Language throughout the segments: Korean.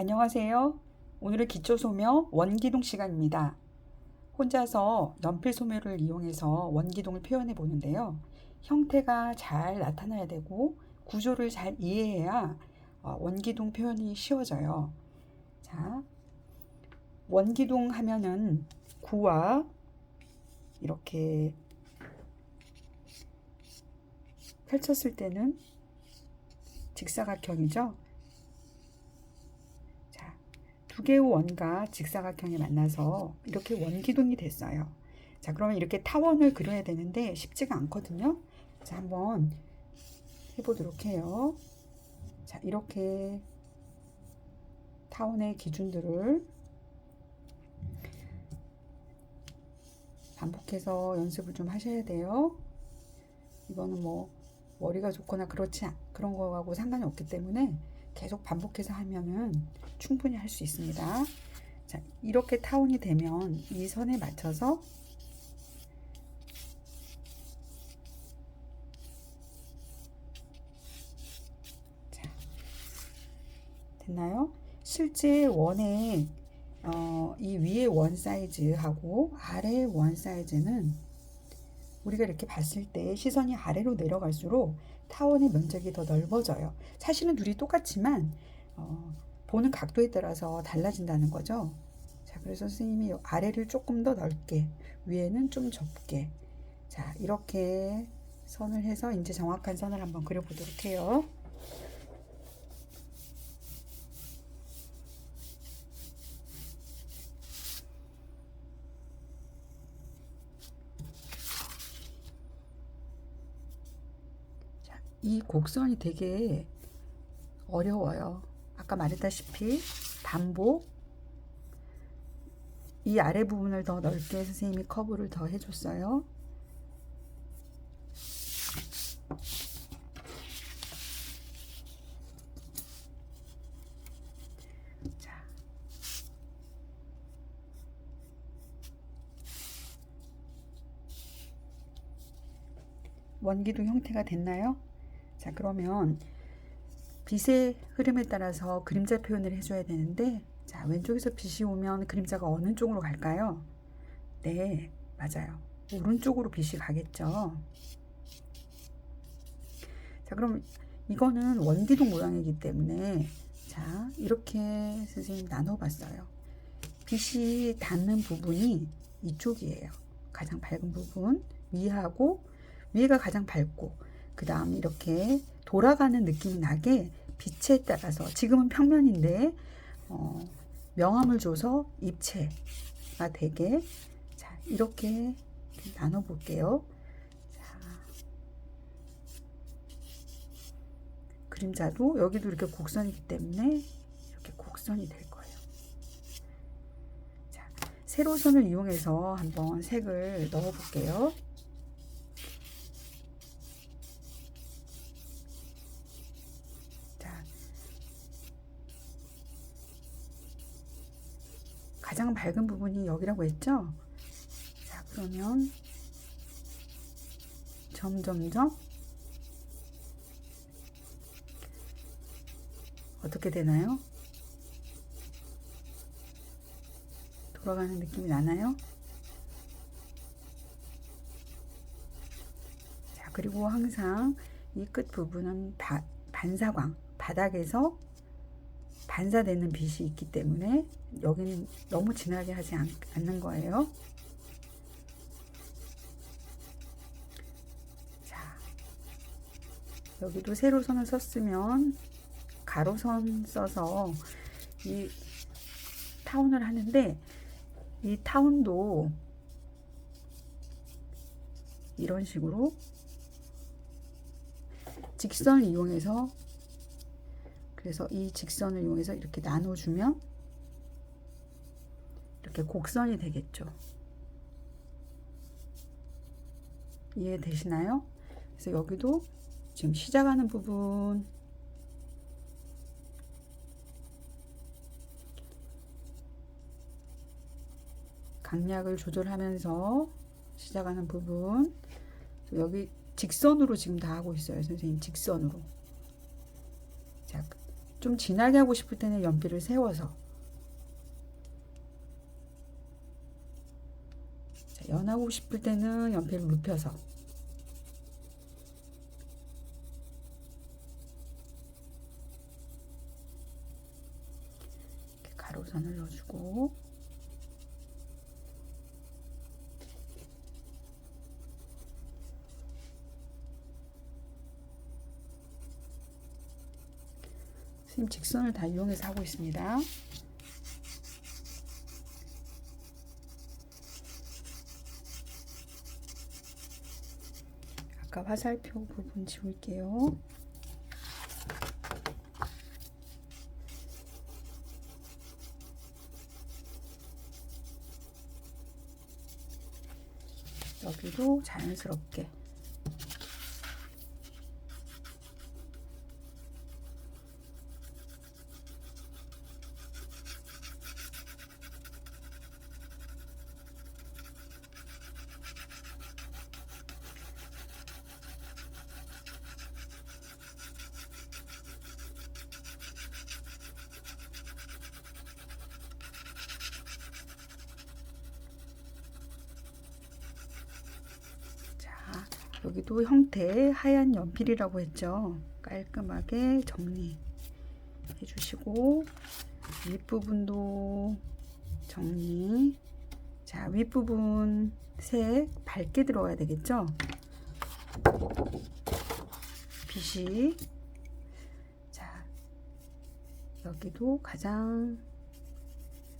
안녕하세요. 오늘은 기초소묘 원기둥 시간입니다. 혼자서 연필 소묘를 이용해서 원기둥을 표현해 보는데요. 형태가 잘 나타나야 되고 구조를 잘 이해해야 어, 원기둥 표현이 쉬워져요. 자, 원기둥 하면은 구와 이렇게 펼쳤을 때는 직사각형이죠. 자, 두 개의 원과 직사각형이 만나서 이렇게 원기둥이 됐어요. 자, 그러면 이렇게 타원을 그려야 되는데 쉽지가 않거든요. 자, 한번 해보도록 해요. 자, 이렇게 타원의 기준들을 반복해서 연습을 좀 하셔야 돼요. 이거는 뭐 머리가 좋거나 그렇지 않- 그런 거하고 상관이 없기 때문에 계속 반복해서 하면은 충분히 할 수 있습니다. 자, 이렇게 타원이 되면 이 선에 맞춰서 자, 됐나요? 실제 원의 어, 이 위에 원 사이즈하고 아래 원 사이즈는 우리가 이렇게 봤을 때 시선이 아래로 내려갈수록 타원의 면적이 더 넓어져요. 사실은 둘이 똑같지만 어, 보는 각도에 따라서 달라진다는 거죠. 자, 그래서 선생님이 아래를 조금 더 넓게, 위에는 좀 좁게. 자, 이렇게 선을 해서 이제 정확한 선을 한번 그려보도록 해요. 이 곡선이 되게 어려워요. 아까 말했다시피 반복 이 아래 부분을 더 넓게 선생님이 커브를 더 해줬어요. 자, 원기둥 형태가 됐나요? 자, 그러면 빛의 흐름에 따라서 그림자 표현을 해줘야 되는데, 자, 왼쪽에서 빛이 오면 그림자가 어느 쪽으로 갈까요? 네, 맞아요. 오른쪽으로 빛이 가겠죠. 자, 그럼 이거는 원기둥 모양이기 때문에, 자, 이렇게 선생님 나눠봤어요. 빛이 닿는 부분이 이쪽이에요. 가장 밝은 부분, 위하고, 위에가 가장 밝고, 그 다음 이렇게 돌아가는 느낌이 나게 빛에 따라서 지금은 평면인데 어, 명암을 줘서 입체가 되게 자 이렇게 나눠 볼게요. 자, 그림자도 여기도 이렇게 곡선이기 때문에 이렇게 곡선이 될 거예요. 자, 세로선을 이용해서 한번 색을 넣어 볼게요. 자, 가장 밝은 부분이 여기라고 했죠? 자, 그러면 점점점 어떻게 되나요? 돌아가는 느낌이 나나요? 자, 그리고 항상 이 끝 부분은 바, 반사광, 바닥에서 반사되는 빛이 있기 때문에 여기는 너무 진하게 하지 않, 않는 거예요. 자, 여기도 세로선을 썼으면 가로선 써서 이 타운을 하는데 이 타운도 이런 식으로 직선을 이용해서 그래서 이 직선을 이용해서 이렇게 나눠주면 이렇게 곡선이 되겠죠. 이해되시나요? 그래서 여기도 지금 시작하는 부분 강약을 조절하면서 시작하는 부분 여기 직선으로 지금 다 하고 있어요 선생님 직선으로 자 좀 진하게 하고 싶을 때는 연필을 세워서. 자, 연하고 싶을 때는 연필을 눕혀서. 이렇게 가로선을 넣어주고 선생님 직선을 다 이용해서 하고 있습니다. 아까 화살표 부분 지울게요. 여기도 자연스럽게 자, 여기도 형태 하얀 연필이라고 했죠. 깔끔하게 정리해 주시고 윗부분도 정리. 자, 윗부분 색 밝게 들어가야 되겠죠? 빛이 자, 여기도 가장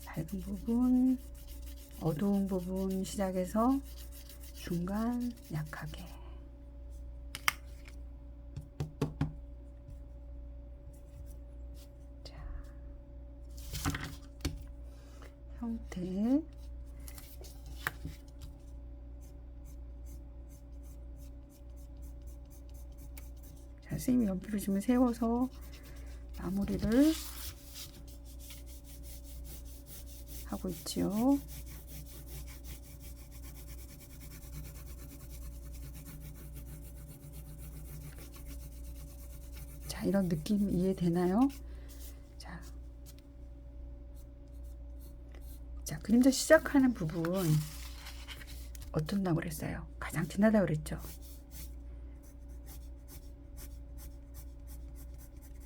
밝은 부분, 어두운 부분 시작해서 중간 약하게 자 형태 자 선생님이 연필을 좀 세워서 마무리를 하고 있지요. 자, 이런 느낌 이해되나요? 자, 자, 그림자 시작하는 부분 어떻다고 그랬어요? 가장 진하다고 그랬죠?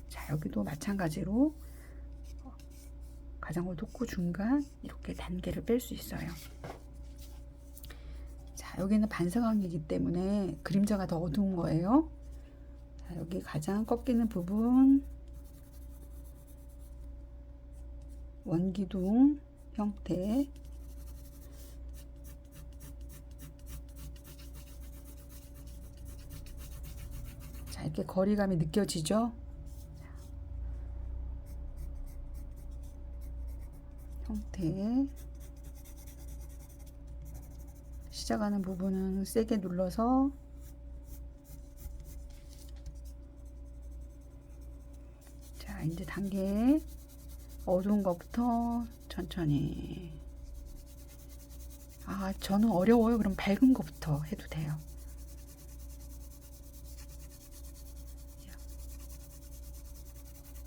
자, 여기도 마찬가지로 가장 어둡고 중간 이렇게 단계를 뺄 수 있어요. 자, 여기는 반사광이기 때문에 그림자가 더 어두운 거예요. 자, 여기 가장 꺾이는 부분 원기둥 형태 자 이렇게 거리감이 느껴지죠? 형태 시작하는 부분은 세게 눌러서 자 이제 단계 어두운 것부터 천천히. 아 저는 어려워요. 그럼 밝은 것부터 해도 돼요.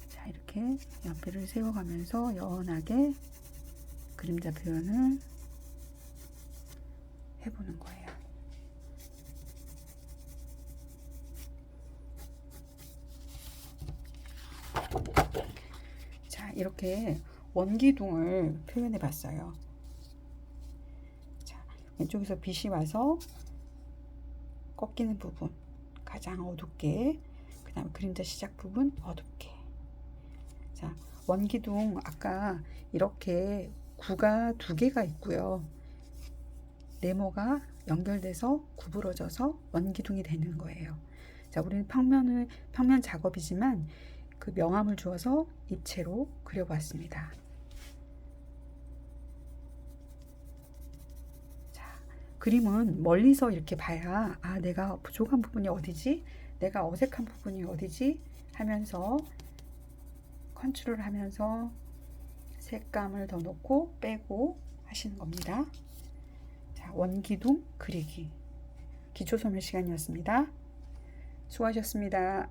자 이렇게 연필을 세워가면서 연하게 그림자 표현을 해보는 거예요. 자, 이렇게 원기둥을 표현해 봤어요. 자, 왼쪽에서 빛이 와서 꺾이는 부분 가장 어둡게, 그 다음 그림자 시작 부분 어둡게. 자, 원기둥 아까 이렇게 구가 두 개가 있고요. 네모가 연결돼서 구부러져서 원기둥이 되는 거예요. 자, 우리는 평면을 평면 작업이지만 그 명암을 주어서 입체로 그려봤습니다. 자, 그림은 멀리서 이렇게 봐야 아, 내가 부족한 부분이 어디지? 내가 어색한 부분이 어디지? 하면서 컨트롤 하면서 색감을 더 넣고 빼고 하시는 겁니다. 자, 원기둥 그리기 기초 소멸 시간이었습니다. 수고하셨습니다.